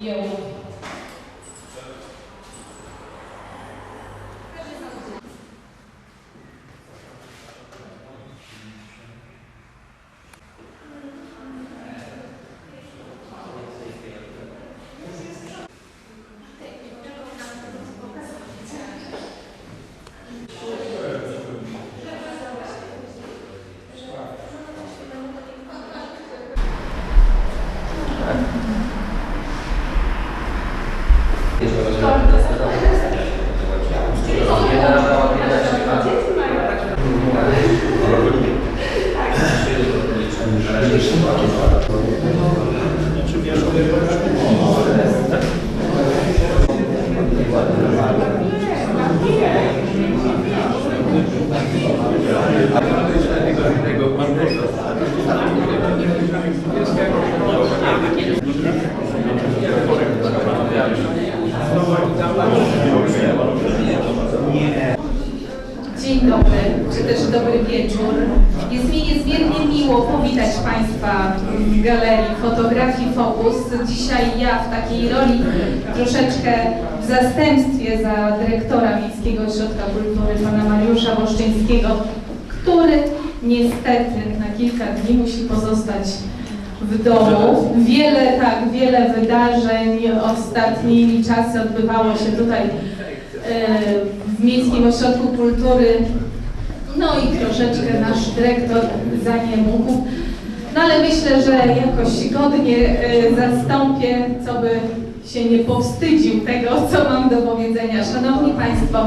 Dzień wieczór. Jest mi niezmiernie miło powitać Państwa w Galerii Fotografii Focus. Dzisiaj ja w takiej roli troszeczkę w zastępstwie za dyrektora Miejskiego Ośrodka Kultury, pana Mariusza Boszczyńskiego, który niestety na kilka dni musi pozostać w domu. Wiele, tak, wiele wydarzeń, ostatnimi czasy odbywało się tutaj e, w Miejskim Ośrodku Kultury. No i troszeczkę nasz dyrektor za nie mógł. No ale myślę, że jakoś godnie e, zastąpię, co by się nie powstydził tego, co mam do powiedzenia. Szanowni Państwo,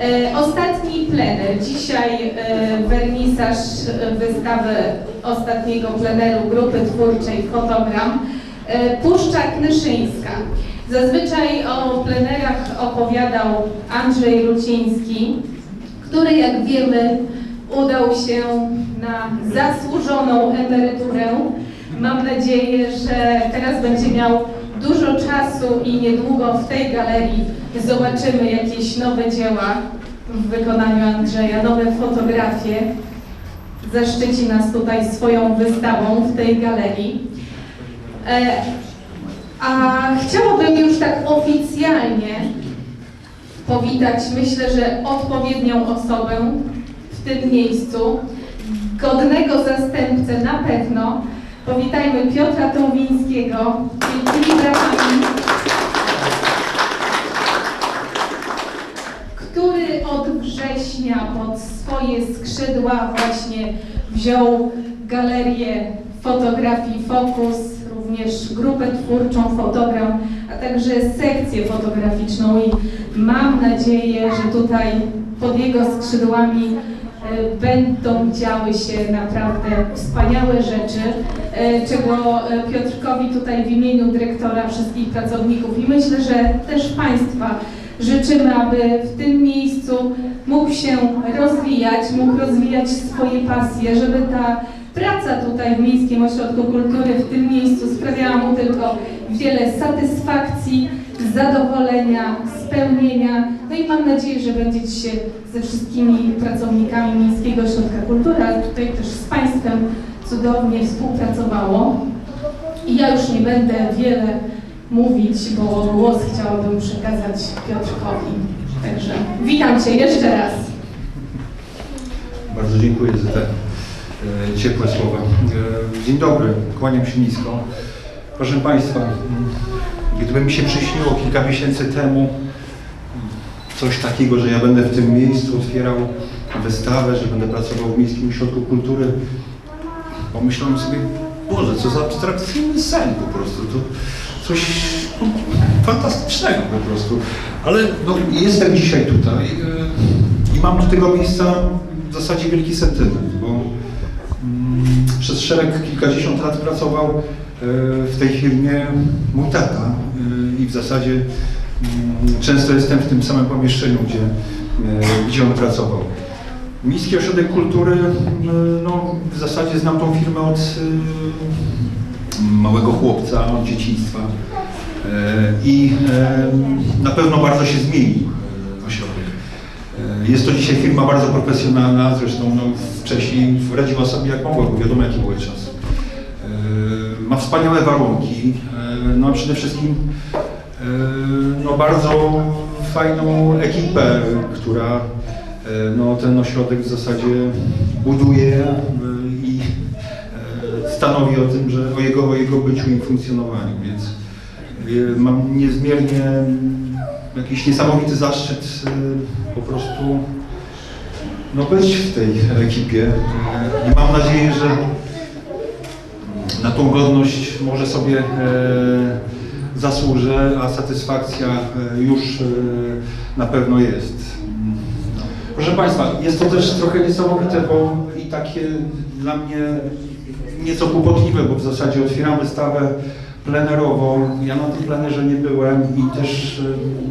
e, ostatni plener. Dzisiaj e, wernisaż wystawy ostatniego pleneru grupy twórczej Fotogram. Puszcza Knyszyńska. Zazwyczaj o plenerach opowiadał Andrzej Ruciński, który jak wiemy udał się na zasłużoną emeryturę. Mam nadzieję, że teraz będzie miał dużo czasu i niedługo w tej galerii zobaczymy jakieś nowe dzieła w wykonaniu Andrzeja, nowe fotografie. Zaszczyci nas tutaj swoją wystawą w tej galerii. E, a chciałabym już tak oficjalnie powitać, myślę, że odpowiednią osobę w tym miejscu, godnego zastępcę na pewno. Powitajmy Piotra Tomińskiego. Wielkimi brawami, który od września pod swoje skrzydła właśnie wziął galerię fotografii Focus, również grupę twórczą Fotogram, a także sekcję fotograficzną i mam nadzieję, że tutaj pod jego skrzydłami e, będą działy się naprawdę wspaniałe rzeczy, e, czego e, Piotrkowi tutaj w imieniu dyrektora wszystkich pracowników i myślę, że też Państwa życzymy, aby w tym miejscu mógł się rozwijać, mógł rozwijać swoje pasje, żeby ta praca tutaj w Miejskim Ośrodku Kultury w tym miejscu sprawiała mu tylko wiele satysfakcji, zadowolenia, spełnienia. No i mam nadzieję, że będziecie się ze wszystkimi pracownikami Miejskiego Ośrodka Kultury, ale tutaj też z Państwem cudownie współpracowało. I ja już nie będę wiele mówić, bo głos chciałabym przekazać Piotrkowi. Także witam Cię jeszcze raz. Bardzo dziękuję za te ciepłe słowa. E, dzień dobry, kłaniam się nisko. Proszę Państwa, gdyby mi się przyśniło kilka miesięcy temu coś takiego, że ja będę w tym miejscu otwierał wystawę, że będę pracował w Miejskim Ośrodku Kultury, pomyślałem sobie, Boże, co za abstrakcyjny sen po prostu. To coś fantastycznego po prostu. Ale no, jestem dzisiaj tutaj e, i mam do tego miejsca w zasadzie wielki sentyment, przez szereg, kilkadziesiąt lat pracował e, w tej firmie mój tata e, i w zasadzie mm, często jestem w tym samym pomieszczeniu, gdzie, e, gdzie on pracował. Miejski Ośrodek Kultury, no, w zasadzie znam tą firmę od małego chłopca, od dzieciństwa i na pewno bardzo się zmieni ośrodek. E, Jest to dzisiaj firma bardzo profesjonalna, zresztą no, wcześniej radziła sobie jak mogła, bo wiadomo jaki były czasy. E, Ma wspaniałe warunki, no a przede wszystkim e, no bardzo fajną ekipę, która e, no, ten ośrodek w zasadzie buduje e, i e, stanowi o tym, że o jego, o jego byciu i funkcjonowaniu, więc e, mam niezmiernie jakiś niesamowity zaszczyt e, po prostu no, być w tej ekipie i mam nadzieję, że na tą godność może sobie e, zasłużę, a satysfakcja e, już e, na pewno jest. Proszę Państwa, jest to też trochę niesamowite, bo i takie dla mnie nieco kłopotliwe, bo w zasadzie otwieram wystawę plenerową. Ja na tym plenerze nie byłem i też e,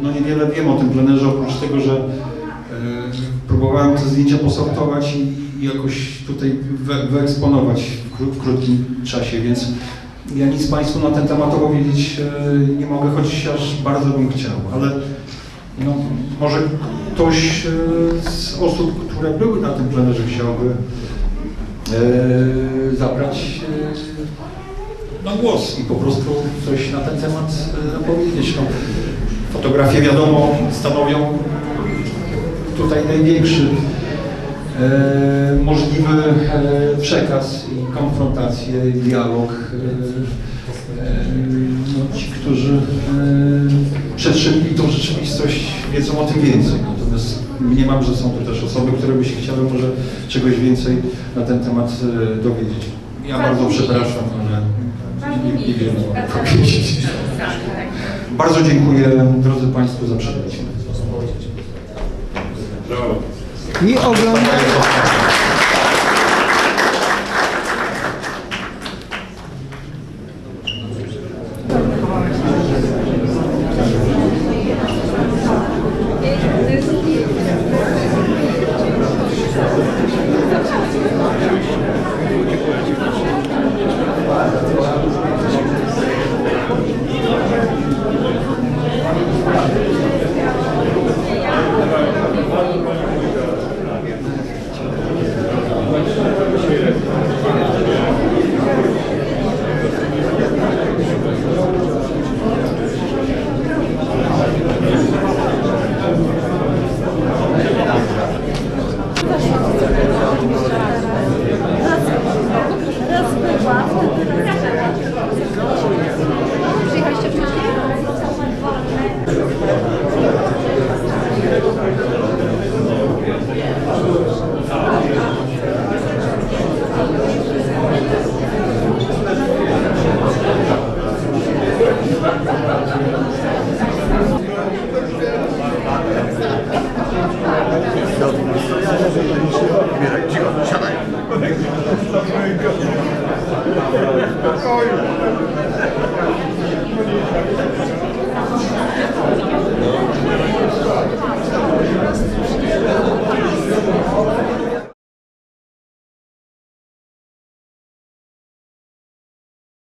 no niewiele wiem o tym plenerze, oprócz tego, że próbowałem te zdjęcia posortować i, jakoś tutaj we, wyeksponować w, kró, w krótkim czasie, więc ja nic Państwu na ten temat opowiedzieć e, nie mogę, choć aż bardzo bym chciał, ale no, może ktoś e, z osób, które były na tym plenerze chciałby zabrać na głos i po prostu coś na ten temat powiedzieć. No, fotografie wiadomo stanowią tutaj największy e, możliwy e, przekaz i konfrontację, dialog. E, no, ci, którzy przetrzymili tą rzeczywistość, wiedzą o tym więcej. Natomiast mniemam, że są to też osoby, które by się chciały może czegoś więcej na ten temat dowiedzieć. Ja bardzo przepraszam, ale nie, nie wiem co powiedzieć. Bardzo dziękuję drodzy Państwo za przybycie. I oglądamy. Olha,